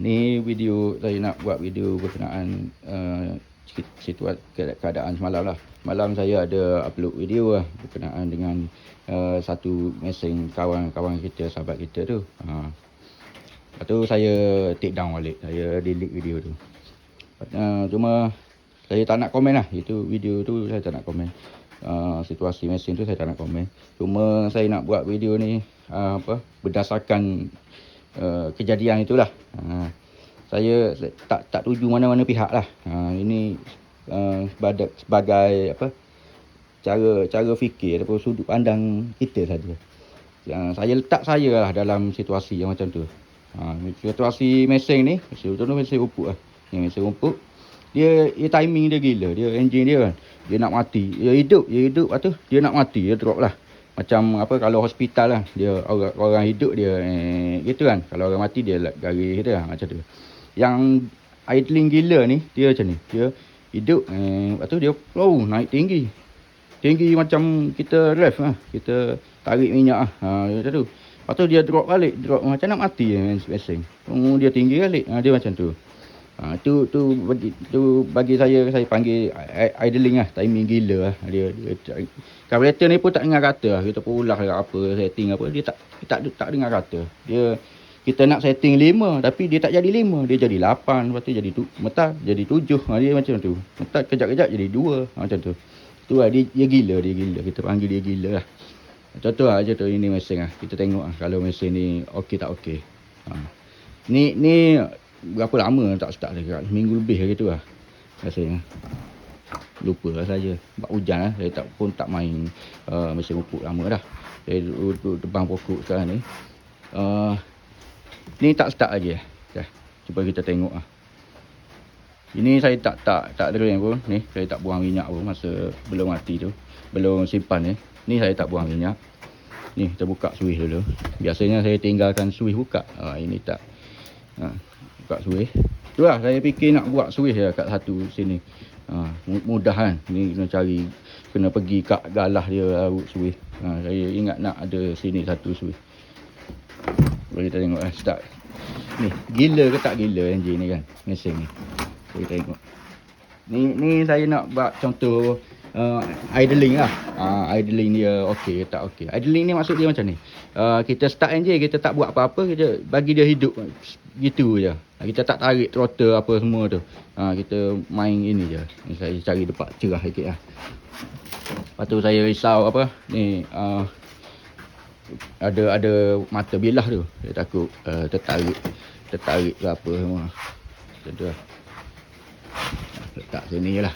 ni video saya nak buat video berkenaan uh, situasi keadaan semalam lah. Malam saya ada upload video lah berkenaan dengan uh, satu mesin kawan-kawan kita, sahabat kita tu. Ha. Lepas tu saya take down balik. Saya delete video tu. Uh, cuma saya tak nak komen lah. Itu video tu saya tak nak komen. Uh, situasi mesin tu saya tak nak komen. Cuma saya nak buat video ni uh, apa berdasarkan uh, kejadian itulah. Uh, saya tak tak tuju mana-mana pihak lah. Ha, ini uh, sebagai, sebagai apa cara cara fikir ataupun sudut pandang kita saja. Uh, saya letak saya lah dalam situasi yang macam tu. Ha, situasi mesin ni, contoh mesin rumput lah. Ni mesin rumput. Dia, dia timing dia gila. Dia engine dia kan. Dia nak mati. Dia hidup. Dia hidup. Lepas tu dia nak mati. Dia drop lah. Macam apa kalau hospital lah. Dia orang, orang hidup dia eh, gitu kan. Kalau orang mati dia garis gitu lah. Macam tu yang idling gila ni dia macam ni dia hidup eh, lepas tu dia flow naik tinggi tinggi macam kita rev lah kita tarik minyak lah macam tu lepas tu dia drop balik drop macam nak mati eh, mesin oh, dia tinggi balik ha, dia macam tu ha, tu tu bagi tu bagi saya saya panggil idling lah timing gila lah. Dia dia carburetor ni pun tak dengar kata lah. kita pun ulah apa setting apa dia tak tak tak dengar kata dia kita nak setting 5 tapi dia tak jadi 5 dia jadi 8 lepas tu jadi tu metar jadi 7 ha, dia macam tu. Metar kejap-kejap jadi 2 ha, macam tu. Tu lah dia, dia gila dia gila. Kita panggil dia gila lah. Contoh lah je tu ini mesin lah. Kita tengok lah kalau mesin ni okey tak okey. Ha. ni ni berapa lama tak start dekat seminggu lebih gitu lah rasanya lupa lah saja sebab hujan lah saya tak pun tak main uh, mesin rumput lama dah saya duduk depan pokok sekarang ni uh, Ni tak start lagi eh. Okay. Cuba kita tengok ah. Ini saya tak tak tak drain pun. Ni saya tak buang minyak pun masa belum mati tu. Belum simpan ni. Ni saya tak buang minyak. Ni kita buka switch dulu. Biasanya saya tinggalkan switch buka. Ha, ini tak. Ha, buka switch. Tu lah saya fikir nak buat switch ya kat satu sini. Ha, mudah kan. Ni kena cari kena pergi kat galah dia arut switch. Ha, saya ingat nak ada sini satu switch. Boleh kita tengok eh, start. Ni, gila ke tak gila enjin ni kan? Mesin ni. Boleh tengok. Ni ni saya nak buat contoh uh, idling lah. Uh, idling dia okey ke tak okey. Idling ni maksud dia macam ni. Uh, kita start enjin, kita tak buat apa-apa, kita bagi dia hidup gitu je. Kita tak tarik throttle apa semua tu. Uh, kita main ini je. Saya cari tempat cerah sikit lah. Lepas tu saya risau apa ni uh, ada ada mata bilah tu dia takut uh, tertarik tertarik ke apa semua tu lah letak sini je lah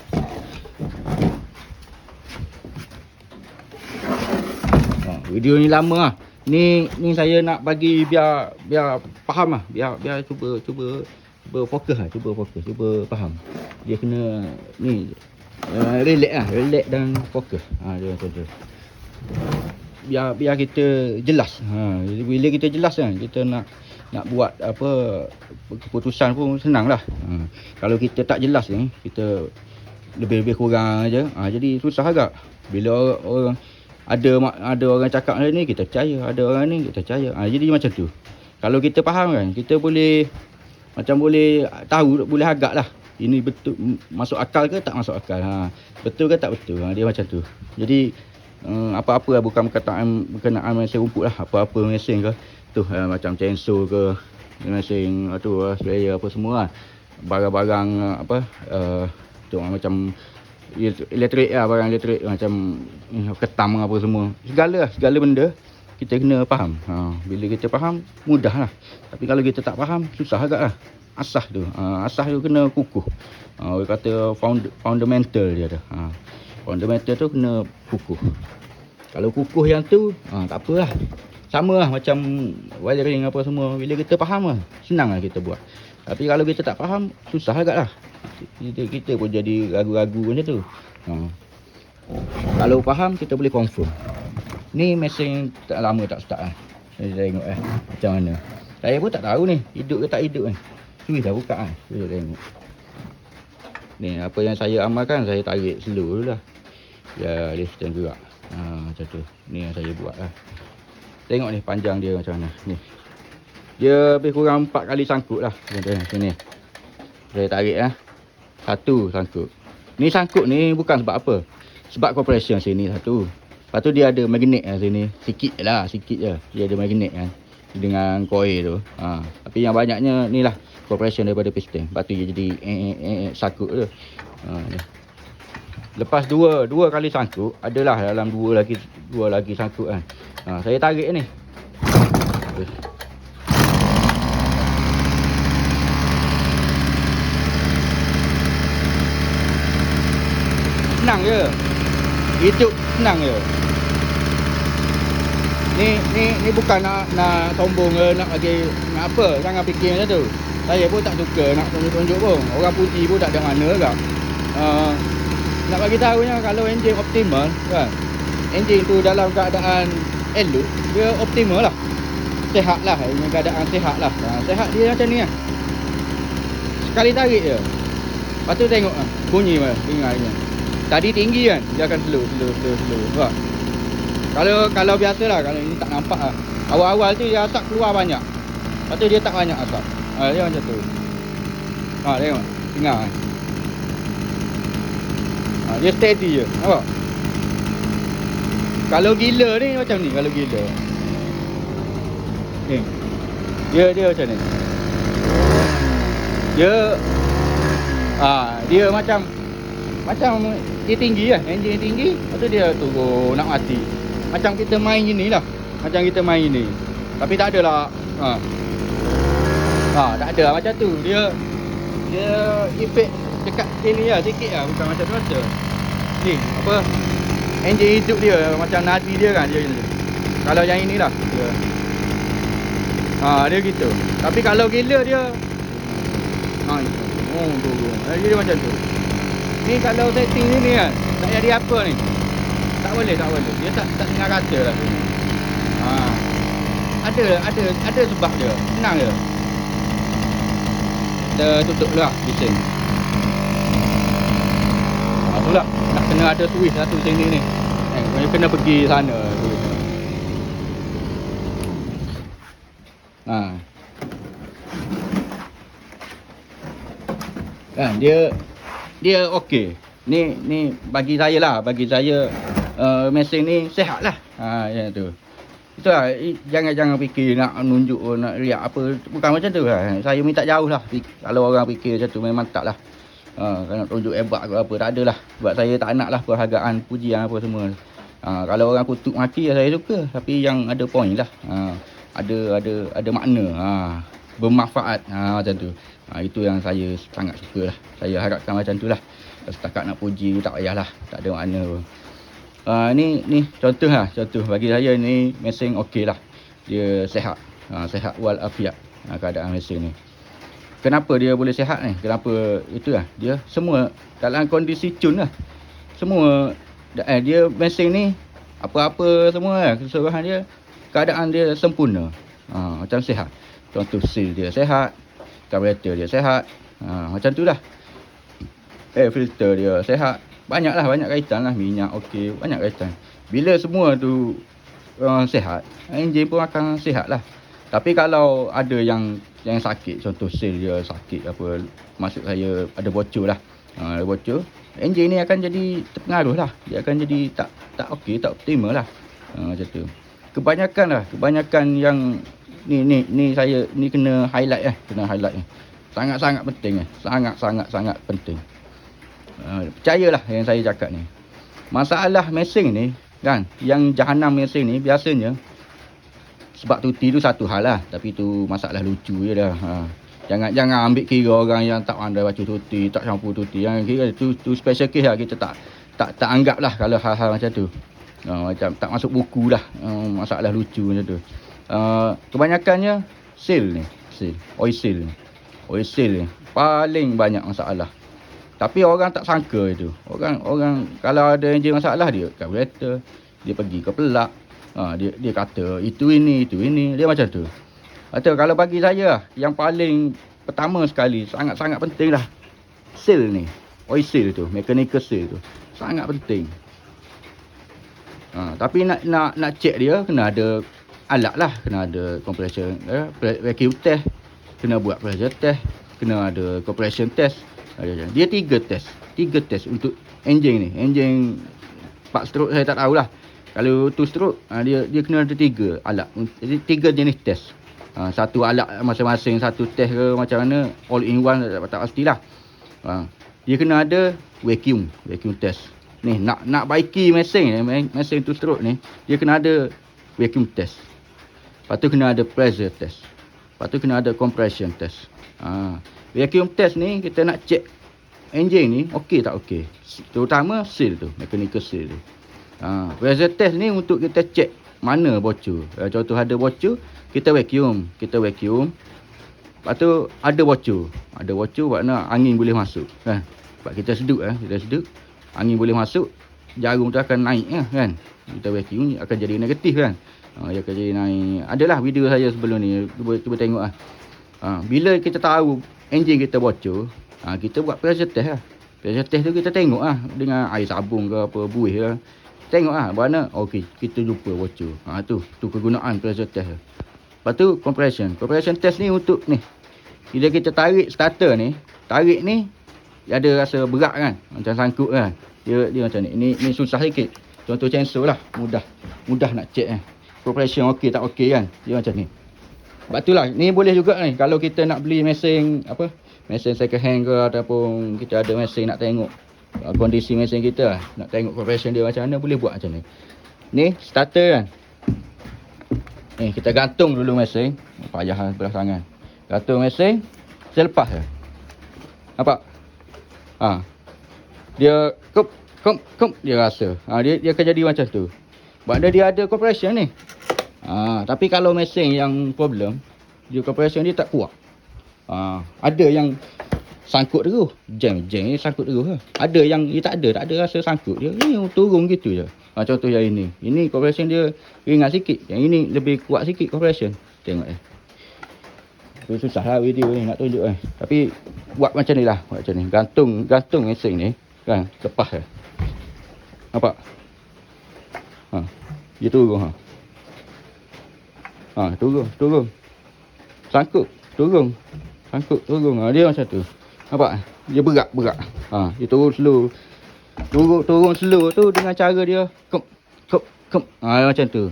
video ni lama lah ni ni saya nak bagi biar biar faham lah biar biar cuba cuba cuba fokus lah cuba fokus cuba faham dia kena ni uh, relax lah relax dan fokus ha, dia macam tu biar biar kita jelas. Ha, bila kita jelas kan, kita nak nak buat apa keputusan pun senanglah. Ha, kalau kita tak jelas ni, kita lebih-lebih kurang aja. Ha, jadi susah agak. Bila orang, orang ada ada orang cakap ni kita percaya, ada orang ni kita percaya. Ha, jadi macam tu. Kalau kita faham kan, kita boleh macam boleh tahu boleh agak lah. Ini betul masuk akal ke tak masuk akal. Ha betul ke tak betul? Ha, dia macam tu. Jadi Hmm, apa-apa lah bukan berkenaan berkenaan mesin rumput lah. Apa-apa mesin ke. Tu uh, macam chainsaw ke mesin tu uh, sprayer apa semua lah. Barang-barang apa uh, tu macam elektrik lah barang elektrik macam uh, ketam apa semua. Segala lah segala benda kita kena faham. Uh, bila kita faham mudah lah. Tapi kalau kita tak faham susah agak lah. Asah tu. Uh, asah tu kena kukuh. Uh, kata found, fundamental dia ada uh, fundamental tu kena kukuh. Kalau kukuh yang tu ha, tak apalah sama lah macam wiring apa semua. Bila kita faham lah senang lah kita buat tapi kalau kita tak faham susah agak lah kita, kita pun jadi ragu-ragu macam tu. Ha. kalau faham kita boleh confirm. Ni mesin tak lama tak start lah. Saya tengok eh macam mana. Saya pun tak tahu ni hidup ke tak hidup ni. Cui dah buka kan Saya tengok. Ni apa yang saya amalkan Saya tarik slow dulu lah. Ya dia stand gerak. Ha, macam tu. Ni yang saya buat lah. Tengok ni panjang dia macam mana. Ni Dia lebih kurang 4 kali sangkut lah. Sini. Saya tarik lah. Satu sangkut. Ni sangkut ni bukan sebab apa. Sebab compression sini satu. Lepas tu dia ada magnet lah sini. Sikit lah. Sikit je. Dia ada magnet kan. Dengan coil tu. Ha. Tapi yang banyaknya ni lah. Compression daripada piston. Lepas tu dia jadi eh, eh, eh, eh sangkut tu. Ha, Lepas dua dua kali sangkut. Adalah dalam dua lagi dua lagi sangkut kan. Ha, saya tarik ni. Senang je. Hidup senang je. Ni ni ni bukan nak nak sombong ke nak bagi nak apa. Jangan fikir macam tu. Saya pun tak suka nak tunjuk-tunjuk pun. Orang puji pun tak ada mana kan. Uh, nak bagi tahu kalau enjin optimal kan. Enjin tu dalam keadaan elok, dia optimal lah. Sehat lah. Ini keadaan sehat lah. Uh, sehat dia macam ni lah. Sekali tarik je. Lepas tu tengok lah. Bunyi lah. Dengarnya. Tadi tinggi kan? Dia akan slow slow slow slow. Nampak Kalau kalau biasalah Kalau ini tak nampak lah. Awal-awal tu dia asap keluar banyak. Lepas tu dia tak banyak asap ha, Dia macam tu. Ha tengok. Dengar kan ha, Dia steady je. Nampak? Kalau gila ni macam ni Kalau gila. Ni. Dia dia macam ni. Dia Ah, dia macam macam dia tinggi lah Enjin tinggi Lepas tu dia turun Nak mati. Macam kita main gini lah. Macam kita main gini. Tapi tak adalah ha. ha tak ada lah. Macam tu Dia Dia Efek Dekat sini lah Sikit lah. Bukan macam tu macam Ni Apa Enjin hidup dia Macam nadi dia kan Dia gini Kalau yang ini lah dia. Ha dia gitu. Tapi kalau gila dia Ha Oh tu tu. Dia macam tu Ni kalau setting ni ni kan Tak jadi apa ni? Tak boleh tak boleh. Dia tak tak dengar kata lah ha. Ada ada ada sebab dia. Senang je Kita tutup lah bising. Ha, tu lah. Nak kena ada twist satu sini ni. Eh, Kena pergi sana Ha. Kan dia dia okey. Ni ni bagi saya lah, bagi saya uh, mesin ni sehat lah. Ha ya tu. Itulah jangan jangan fikir nak nunjuk nak riak apa bukan macam tu lah. Saya minta jauh lah. Kalau orang fikir macam tu memang tak lah. Ha, nak tunjuk hebat ke apa tak ada lah. Sebab saya tak nak lah perhargaan pujian apa semua. Ha, kalau orang kutuk maki saya suka tapi yang ada point lah. Ha, ada ada ada makna. Ha, bermanfaat ha, macam tu. Ha, itu yang saya sangat suka lah. Saya harapkan macam tu lah. Setakat nak puji tak payahlah. Tak ada makna pun. Ha, ni, ni contoh lah. Contoh bagi saya ni mesin okey lah. Dia sehat. Ha, sehat wal afiat ha, keadaan mesin ni. Kenapa dia boleh sehat ni? Kenapa itu lah. Dia semua dalam kondisi cun lah. Semua eh, dia mesin ni apa-apa semua lah. Keseluruhan dia keadaan dia sempurna. Ha, macam sehat. Contoh seal dia sehat carburetor dia sehat. Ha, macam tu lah. Air filter dia sehat. Banyak lah, banyak kaitan lah. Minyak okey, banyak kaitan. Bila semua tu uh, sehat, enjin pun akan sehat lah. Tapi kalau ada yang yang sakit, contoh seal dia sakit apa, maksud saya ada bocor lah. Ha, ada bocor, enjin ni akan jadi terpengaruh lah. Dia akan jadi tak tak okey, tak optimal lah. Ha, macam tu. Kebanyakan lah, kebanyakan yang ni ni ni saya ni kena highlight eh kena highlight eh. Sangat-sangat penting eh sangat-sangat sangat penting. Uh, percayalah yang saya cakap ni. Masalah mesin ni kan yang jahanam mesin ni biasanya sebab tu satu hal lah tapi tu masalah lucu je dah ha. jangan jangan ambil kira orang yang tak pandai baca tuti tak campur tuti. Yang kira tu tu special case lah kita tak tak tak anggap lah kalau hal-hal macam tu. Uh, macam tak masuk buku lah uh, masalah lucu macam tu Uh, kebanyakannya seal ni seal oil seal ni. Oil seal ni paling banyak masalah. Tapi orang tak sangka itu. Orang orang kalau ada enjin masalah dia carburetor dia pergi ke pelak. Ha, dia dia kata itu ini itu ini. Dia macam tu. Atau kalau bagi saya yang paling pertama sekali sangat-sangat penting lah seal ni. Oil seal tu mechanical seal tu. Sangat penting. Ha, tapi nak nak nak check dia kena ada alat lah. Kena ada compression, eh, vacuum test. Kena buat pressure test. Kena ada compression test. Dia tiga test. Tiga test untuk engine ni. Engine 4 stroke saya tak tahulah. Kalau tu stroke, ha, dia dia kena ada tiga alat. Jadi tiga jenis test. Ha, satu alat masing-masing, satu test ke macam mana. All in one tak, tak pastilah. Ha, dia kena ada vacuum. Vacuum test. Ni nak nak baiki mesin ni, mesin tu stroke ni, dia kena ada vacuum test. Lepas tu kena ada pressure test. Lepas tu kena ada compression test. Ha. Vacuum test ni kita nak check engine ni okey tak okey. Terutama seal tu, mechanical seal tu. Ha. Pressure test ni untuk kita check mana bocor. Ha, contoh ada bocor, kita vacuum. Kita vacuum. Lepas tu ada bocor. Ada bocor makna angin boleh masuk. Kan? Sebab kita sedut. Eh. Kita sedut angin boleh masuk jarum tu akan naik ya, kan kita vacuum akan jadi negatif kan ha, akan jadi naik adalah video saya sebelum ni. Cuba, cuba tengok lah. ha, bila kita tahu enjin kita bocor ha, kita buat pressure test lah. Pressure test tu kita tengok lah dengan air sabun ke apa buih ke. Tengok lah mana ok kita lupa bocor. Ha, tu tu kegunaan pressure test lepas tu compression. Compression test ni untuk ni. Bila kita tarik starter ni tarik ni dia ada rasa berat kan? Macam sangkut kan? Dia dia macam ni. Ni, ni susah sikit. Contoh chainsaw lah. Mudah. Mudah nak check kan compression okey tak okey kan? Dia macam ni. Sebab itulah ni boleh juga ni. Kalau kita nak beli mesin apa? Mesin second hand ke ataupun kita ada mesin nak tengok uh, kondisi mesin kita nak tengok compression dia macam mana boleh buat macam ni. Ni starter kan? Ni kita gantung dulu mesin. Payah lah tangan. Gantung mesin selepas je. Nampak? Ha. Dia kep kep kep dia rasa. Ha, dia dia akan jadi macam tu. Sebab dia ada compression ni. Ha, tapi kalau mesin yang problem, dia compression dia tak kuat. Ha, ada yang sangkut terus. Jam jam ni sangkut terus. Ha. Ada yang dia tak ada, tak ada rasa sangkut. Dia ni turun gitu je. Ha, contoh yang ini. Ini compression dia ringan sikit. Yang ini lebih kuat sikit compression. Tengok eh. Tapi susah lah video ni nak tunjuk eh. Tapi buat macam ni lah. Buat macam ni. Gantung, gantung mesin ni. Kan, lepas eh. Nampak? Ha. Dia turun ha. Ha, turun, turun. Sangkut, turun. Sangkut, turun. Ha, dia macam tu. Nampak? Dia berat, berat. Ha, dia turun slow. Turun, turun slow tu dengan cara dia. Kem, kem, kem. Ha, macam tu.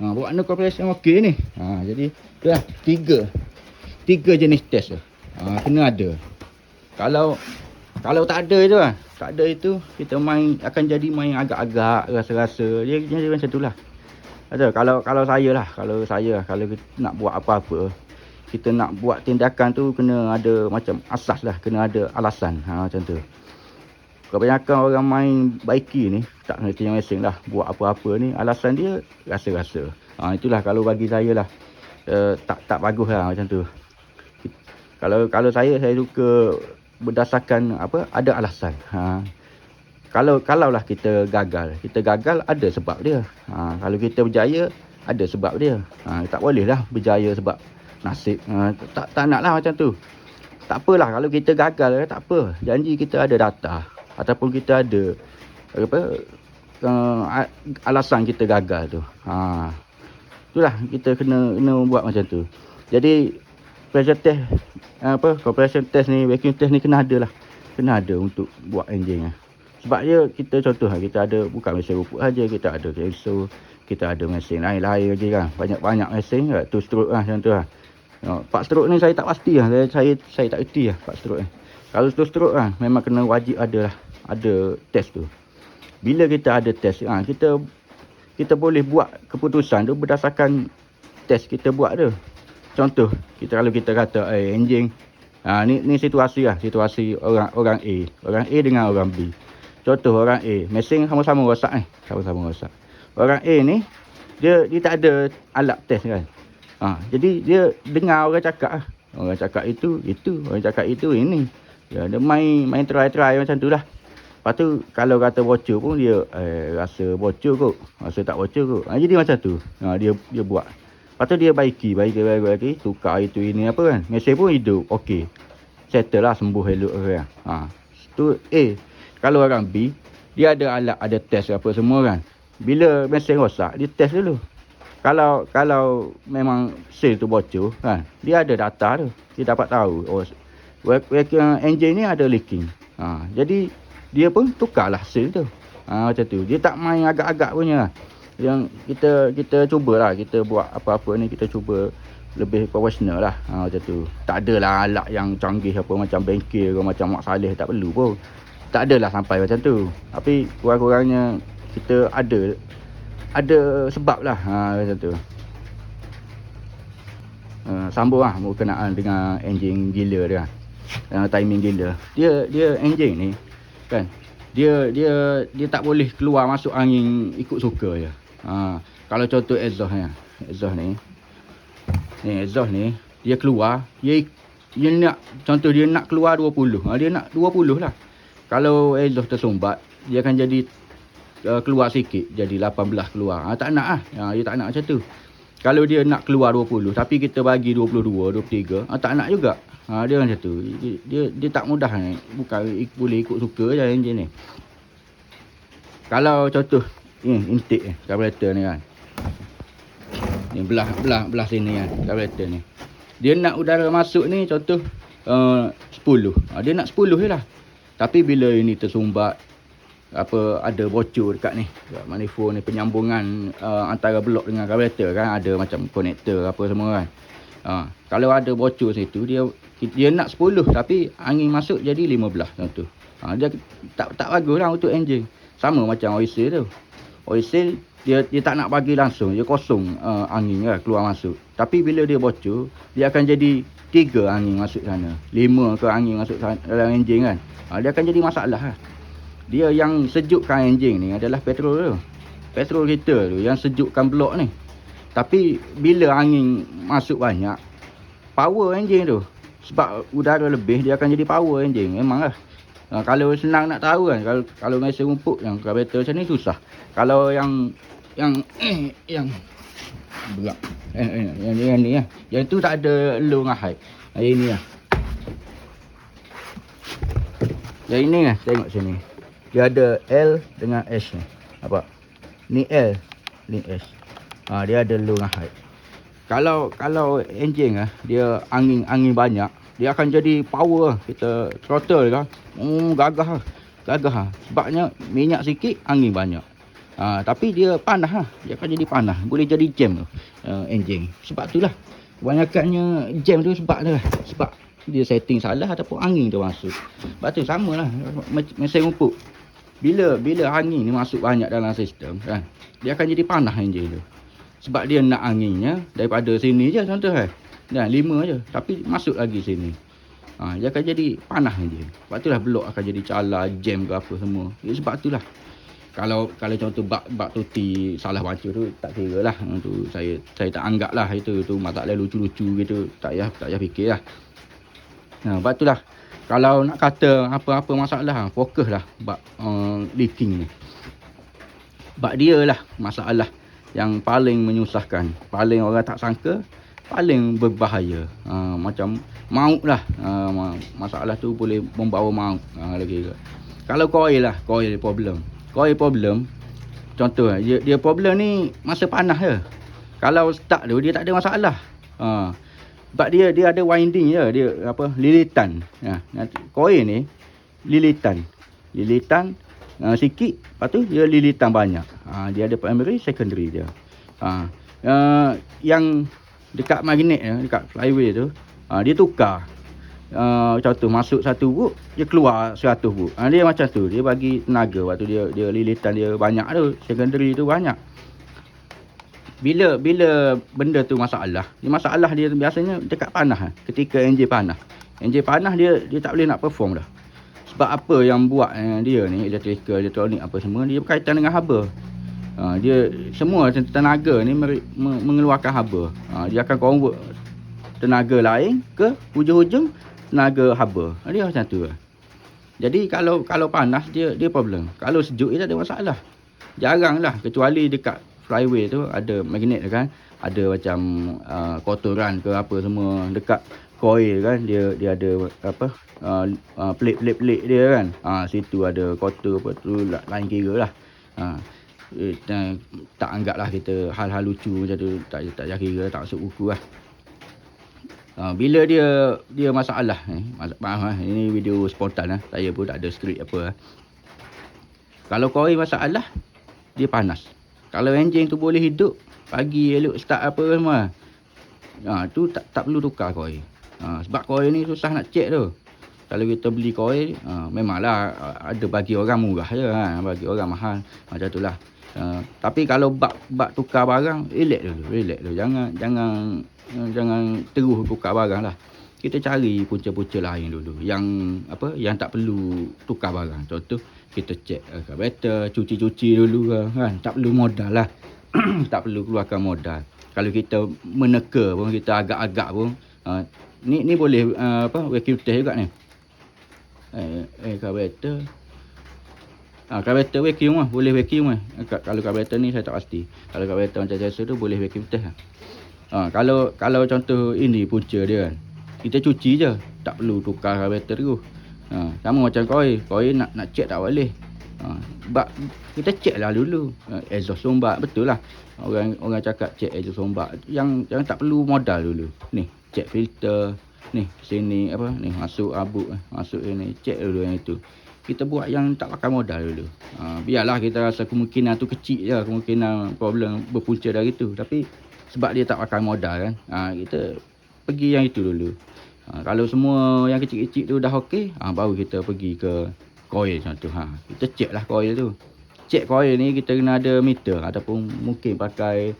Ha, buat mana compression okey ni. Ha, jadi, tu lah. Tiga tiga jenis test tu. Ha, kena ada. Kalau kalau tak ada itu lah. Tak ada itu, kita main akan jadi main agak-agak rasa-rasa. Dia jadi macam tu lah. Ada, kalau kalau saya lah, kalau saya lah, kalau kita nak buat apa-apa, kita nak buat tindakan tu kena ada macam asas lah, kena ada alasan. Ha, macam tu. Kebanyakan orang main baiki ni, tak ngerti yang mesin lah, buat apa-apa ni, alasan dia rasa-rasa. Ha, itulah kalau bagi saya lah, uh, tak tak bagus lah macam tu kalau kalau saya saya suka berdasarkan apa ada alasan ha kalau kalaulah kita gagal kita gagal ada sebab dia. Ha kalau kita berjaya ada sebab dia. Ha tak bolehlah berjaya sebab nasib. Ha, tak tak naklah macam tu. Tak apalah kalau kita gagal tak apa. Janji kita ada data ataupun kita ada apa uh, alasan kita gagal tu. Ha itulah kita kena kena buat macam tu. Jadi pressure test apa compression test ni vacuum test ni kena ada lah. Kena ada untuk buat engine lah. Sebab dia kita contoh lah kita ada bukan mesin rupuk saja kita ada so kita ada mesin lain-lain lagi kan banyak-banyak mesin lah. tu stroke lah contoh lah. Pak stroke ni saya tak pasti lah saya saya, saya tak erti lah pak stroke ni. Kalau tu stroke lah memang kena wajib ada lah ada test tu. Bila kita ada test ha, kita kita boleh buat keputusan tu berdasarkan test kita buat tu. Contoh kita kalau kita kata eh enjing ha, ni ni situasi lah situasi orang orang A. Orang A dengan orang B contoh orang A mesin sama-sama rosak eh sama-sama rosak orang A ni dia dia tak ada alat test kan ha, jadi dia dengar orang cakap lah orang cakap itu itu orang cakap itu ini dia main main try try macam tu lah Lepas tu kalau kata bocor pun dia eh, rasa bocor kot. Rasa tak bocor kot. Ha, jadi macam tu. Ha, dia dia buat. Lepas tu dia baiki, baiki, baiki, baiki. Tukar itu ini apa kan. Mesin pun hidup. Okey. Settle lah sembuh elok kan. Ha. Tu A. Kalau orang B. Dia ada alat, ada test apa semua kan. Bila mesin rosak, dia test dulu. kalau kalau memang seal tu bocor kan dia ada data tu dia dapat tahu oh engine ni ada leaking ha, jadi dia pun tukarlah seal tu ha, macam tu dia tak main agak-agak punya lah. yang kita kita cubalah kita buat apa-apa ni kita cuba lebih profesional lah ha, macam tu tak adalah alat yang canggih apa macam bengkel ke macam Mak Saleh tak perlu pun tak adalah sampai macam tu. Tapi kurang-kurangnya kita ada ada sebab lah ha, macam tu. Uh, sambung lah berkenaan dengan enjin gila dia. Uh, timing gila. Dia dia enjin ni kan? Dia dia dia tak boleh keluar masuk angin ikut suka je. Ha, kalau contoh exhaust ni exhaust ni. Ni exhaust ni dia keluar dia dia nak contoh dia nak keluar 20 ha, dia nak 20 lah kalau exhaust tersumbat dia akan jadi uh, keluar sikit jadi 18 keluar. Ha, tak nak ah. Ha, dia tak nak macam tu. Kalau dia nak keluar 20 tapi kita bagi 22, 23, ha, tak nak juga. Ha, dia macam tu. Dia, dia, dia tak mudah ni. Bukan boleh ikut suka je enjin ni. Kalau contoh ni intake ni, carburetor ni kan. Ni belah belah belah sini kan, carburetor ni. Dia nak udara masuk ni contoh uh, 10. Ha, dia nak 10 je lah. Tapi bila ini tersumbat apa ada bocor dekat ni dekat manifold ni penyambungan uh, antara blok dengan carburetor kan ada macam konektor apa semua kan. Uh, kalau ada bocor situ dia dia nak 10 tapi angin masuk jadi 15 contoh uh, dia tak tak bagus lah untuk enjin sama macam oil seal tu oil seal dia dia tak nak bagi langsung dia kosong uh, angin kan keluar masuk tapi bila dia bocor dia akan jadi tiga angin masuk sana lima ke angin masuk dalam enjin kan uh, dia akan jadi masalah lah dia yang sejukkan enjin ni adalah petrol tu. Petrol kita tu yang sejukkan blok ni. Tapi bila angin masuk banyak, power enjin tu. Sebab udara lebih dia akan jadi power enjin. Memanglah. Ha, kalau senang nak tahu kan, kalau kalau mesin rumput yang carburetor macam ni susah. Kalau yang yang eh, yang berat. Eh, eh, yang, yang ni lah. Yang tu tak ada low dengan high. Yang ini lah. Yang ini lah, tengok sini dia ada L dengan S ni. Apa? Ni L, ni S. Ha, dia ada low dengan high. Kalau kalau enjin ah dia angin angin banyak, dia akan jadi power kita throttle kan. Hmm gagah Gagah Sebabnya minyak sikit, angin banyak. Ha, tapi dia panas lah. Dia akan jadi panas. Boleh jadi jam tu. Uh, enjin. Sebab itulah. Kebanyakannya jam tu sebab tu lah. Sebab dia setting salah ataupun angin tu masuk. Sebab tu sama lah. Mesin rumput bila bila angin ni masuk banyak dalam sistem kan dia akan jadi panas enjin tu sebab dia nak anginnya daripada sini je contoh dan lima je. Tapi masuk lagi sini. Ha, dia akan jadi panas enjin sebab itulah blok akan jadi cala jam ke apa semua. Ya, sebab itulah. Kalau kalau contoh bak bak tuti salah baca tu tak kira lah. Tu saya saya tak anggap lah itu. Tu masalah lucu-lucu gitu. Tak payah tak payah fikir lah. Nah, sebab itulah. Kalau nak kata apa-apa masalah fokuslah bab uh, leaking ni. Bab dia lah masalah yang paling menyusahkan. Paling orang tak sangka paling berbahaya. Uh, macam maut lah. Uh, masalah tu boleh membawa maut. Uh, lagi kalau coil lah coil problem. Coil problem contoh dia, dia problem ni masa panas je. Kalau start tu dia tak ada masalah. Uh, sebab dia dia ada winding je dia apa lilitan. Ha koin ni lilitan. Lilitan uh, sikit lepas tu dia lilitan banyak. Ha dia ada primary secondary dia. Ha uh, yang dekat magnet ya dekat flyway tu ha, dia tukar. Uh, contoh masuk satu boot dia keluar 100 boot ha, dia macam tu dia bagi tenaga. Waktu dia dia lilitan dia banyak tu secondary tu banyak. Bila bila benda tu masalah ni masalah dia biasanya dekat panah ketika enjin panah. Enjin panah dia dia tak boleh nak perform dah. Sebab apa yang buat eh, dia ni electrical elektronik apa semua dia berkaitan dengan haba ha, dia semua tenaga ni mengeluarkan haba. Ha, dia akan convert tenaga lain ke hujung-hujung tenaga haba. Ha, dia macam tu jadi kalau kalau panas dia dia problem. Kalau sejuk dia tak ada masalah. Jarang lah kecuali dekat flyway tu ada magnet kan. Ada macam uh, kotoran ke apa semua dekat coil kan. Dia dia ada apa uh, uh, plate plate plate dia kan. Ha uh, situ ada kotor apa tu lain kira lah. Ha. uh, eh, tak anggap lah kita hal-hal lucu macam tu tak tak jadi kira tak masuk buku lah Ha, bila dia dia masalah eh, maaf eh, ini video spontan lah. Saya pun tak ada skrip apa lah. Kalau koi masalah dia panas. Kalau enjin tu boleh hidup pagi elok start apa semua. Ha, tu tak tak perlu tukar koi. Ha, sebab koi ni susah nak check tu. Kalau kita beli koi, ha, memanglah ada bagi orang murah je ha, bagi orang mahal. Macam tu lah. Ha, tapi kalau bak bak tukar barang, relax dulu, relax dulu. Jangan jangan jangan terus tukar barang lah. Kita cari punca-punca lain dulu yang apa yang tak perlu tukar barang. Contoh kita cek uh, better cuci-cuci dulu kan? Tak perlu modal lah. Tak perlu keluarkan modal. Kalau kita meneka pun kita agak-agak pun uh, ni ni boleh uh, apa test juga ni. Eh eh carburetor Ah, carburetor vacuum lah. Boleh vacuum lah. Kalau carburetor ni saya tak pasti. Kalau carburetor macam biasa tu boleh vacuum test lah. Ha, kalau kalau contoh ini punca dia kan. Kita cuci je. Tak perlu tukar carburetor tu. Ha, sama macam koi. Koi nak nak check tak boleh. Ha, bak, kita check lah dulu. Ha, exhaust sombak. Betul lah. Orang orang cakap check exhaust sombak. Yang yang tak perlu modal dulu. Ni, check filter. Ni, sini apa? Ni, masuk abu. Masuk ini. Check dulu yang itu. Kita buat yang tak pakai modal dulu. Ha, biarlah kita rasa kemungkinan tu kecil je. Kemungkinan problem berpunca dari tu. Tapi sebab dia tak pakai modal kan ha, kita pergi yang itu dulu ha, kalau semua yang kecil-kecil tu dah okey ha, baru kita pergi ke coil tu ha. kita check lah coil tu check coil ni kita kena ada meter ataupun mungkin pakai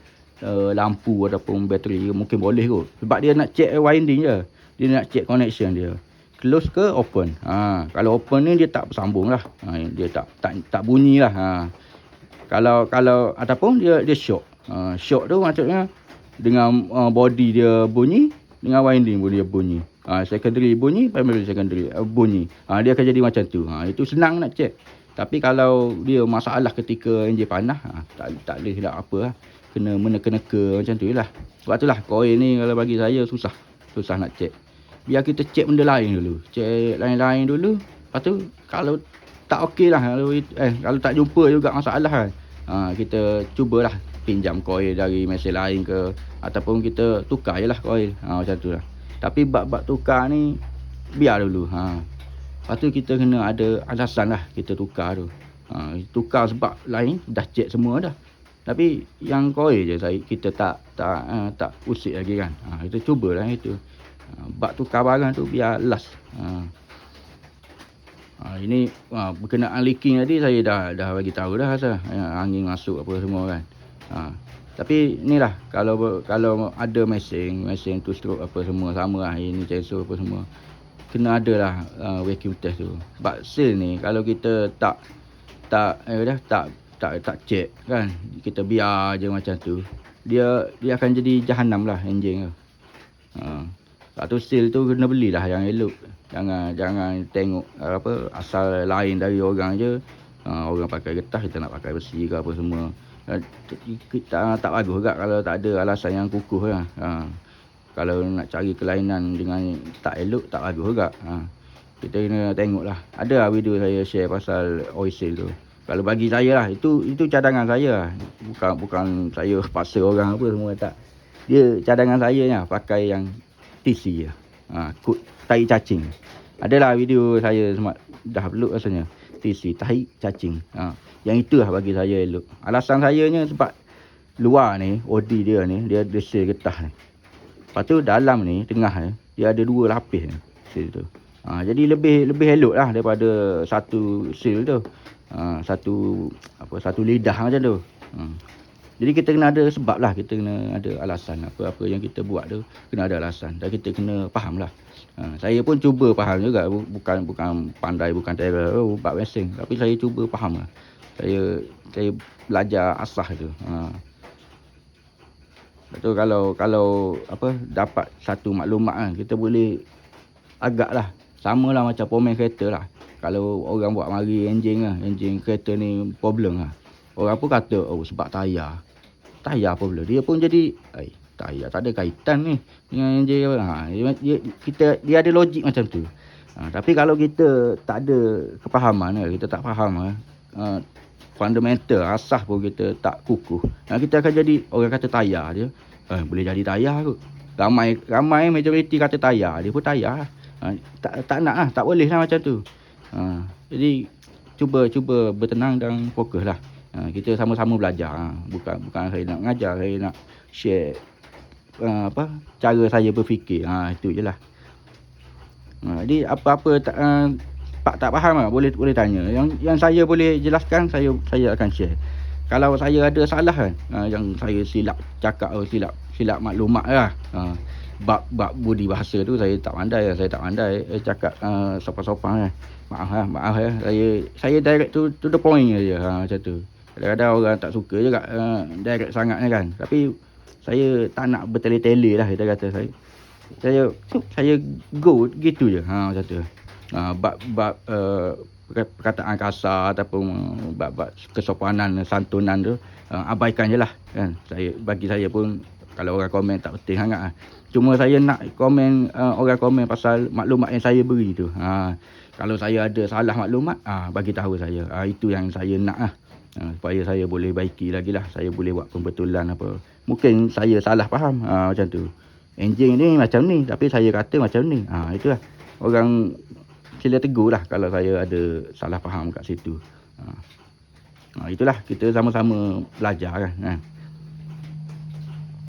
uh, lampu ataupun bateri mungkin boleh kot sebab dia nak check winding je dia nak check connection dia close ke open ha. kalau open ni dia tak bersambung lah ha. dia tak, tak tak bunyi lah ha. kalau kalau ataupun dia dia shock ha. shock tu maksudnya dengan uh, body dia bunyi dengan winding pun dia bunyi ha, secondary bunyi primary secondary uh, bunyi ha, dia akan jadi macam tu ha, itu senang nak check tapi kalau dia masalah ketika enjin panah ha, tak tak boleh lah apa lah. kena meneka-neka macam tu lah sebab tu lah coil ni kalau bagi saya susah susah nak check biar kita check benda lain dulu. Check lain-lain dulu. Lepas tu kalau tak okey lah kalau, eh, kalau tak jumpa juga masalah kan. Ha, kita cubalah pinjam coil dari mesin lain ke ataupun kita tukar je lah coil ha, macam tu lah. Tapi bab-bab tukar ni biar dulu. Ha. lepas tu kita kena ada alasan lah kita tukar tu. Ha, tukar sebab lain dah check semua dah. Tapi yang coil je saya kita tak tak uh, tak usik lagi kan. Ha, kita cubalah itu ha, bab tukar barang tu biar last ha. Ha, ini ha, berkenaan leaking tadi saya dah dah bagi tahu dah ha, angin masuk apa semua kan. Ha. Tapi inilah kalau kalau ada mesin, mesin tu stroke apa semua sama lah ini chainsaw apa semua. Kena ada lah uh, vacuum test tu. Sebab seal ni kalau kita tak tak eh dah tak tak tak check kan. Kita biar je macam tu. Dia dia akan jadi jahanam lah enjin tu. Ha. Lepas tu seal tu kena belilah yang elok. Jangan jangan tengok apa asal lain dari orang je. Ha, orang pakai getah kita nak pakai besi ke apa semua. Eh, tak, tak bagus juga kalau tak ada alasan yang kukuh lah. Ha. Kalau nak cari kelainan dengan tak elok, tak bagus juga. Ha. Kita kena tengok lah. Ada lah video saya share pasal oil seal tu. Kalau bagi saya lah, itu itu cadangan saya lah. Bukan, bukan saya paksa orang apa semua tak. Dia cadangan saya lah, pakai yang TC lah. Ha, kut tai cacing. Adalah video saya semua dah upload rasanya. TC, tai cacing. Ha. Yang itulah bagi saya elok. Alasan saya ni sebab luar ni, OD dia ni, dia ada seal getah ni. Lepas tu dalam ni, tengah ni, dia ada dua lapis ni. Seal tu. Ha, jadi lebih lebih elok lah daripada satu seal tu. Ha, satu apa satu lidah macam tu. Ha. Jadi kita kena ada sebab lah. Kita kena ada alasan. Apa-apa yang kita buat tu, kena ada alasan. Dan kita kena faham lah. Ha, saya pun cuba faham juga. Bukan bukan pandai, bukan terror. Oh, buat mesin. Tapi saya cuba faham lah saya saya belajar asah tu. Ha. Betul kalau kalau apa dapat satu maklumat kan kita boleh agaklah samalah macam pomen kereta lah. Kalau orang buat mari enjin lah, enjin kereta ni problem lah. Orang pun kata oh sebab tayar. Tayar problem. Dia pun jadi ai tayar tak ada kaitan ni dengan enjin apa. Ha, dia, kita dia ada logik macam tu. Ha, tapi kalau kita tak ada kepahaman kita tak faham ha, fundamental asas pun kita tak kukuh ha, kita akan jadi orang kata tayar dia eh, boleh jadi tayar kot ramai ramai majoriti kata tayar dia pun tayar ha, tak tak nak lah tak boleh lah macam tu ha, jadi cuba cuba bertenang dan fokus lah ha, kita sama-sama belajar ha, bukan bukan saya nak mengajar saya nak share uh, apa cara saya berfikir ha, itu je lah ha, jadi apa-apa tak uh, tak tak faham lah, boleh boleh tanya. Yang yang saya boleh jelaskan saya saya akan share. Kalau saya ada salah kan, uh, yang saya silap cakap atau silap silap maklumat lah. Uh, bab bab budi bahasa tu saya tak pandai saya tak pandai eh, cakap uh, sopan-sopan lah. Maaf lah, maaf ya. Saya saya direct to to the point je ha, macam tu. Kadang-kadang orang tak suka juga uh, direct sangat kan. Tapi saya tak nak bertele-tele lah kita kata saya. Saya saya go gitu je ha macam tu bab-bab uh, perkataan kasar ataupun bab-bab kesopanan santunan tu uh, abaikan je lah kan saya bagi saya pun kalau orang komen tak penting sangat lah. cuma saya nak komen uh, orang komen pasal maklumat yang saya beri tu ha, kalau saya ada salah maklumat uh, bagi tahu saya uh, itu yang saya nak lah uh, supaya saya boleh baiki lagi lah saya boleh buat pembetulan apa mungkin saya salah faham uh, macam tu enjin ni macam ni tapi saya kata macam ni ha, itulah orang sila tegur lah kalau saya ada salah faham kat situ. Ha. Ha, itulah kita sama-sama belajar kan. Ha.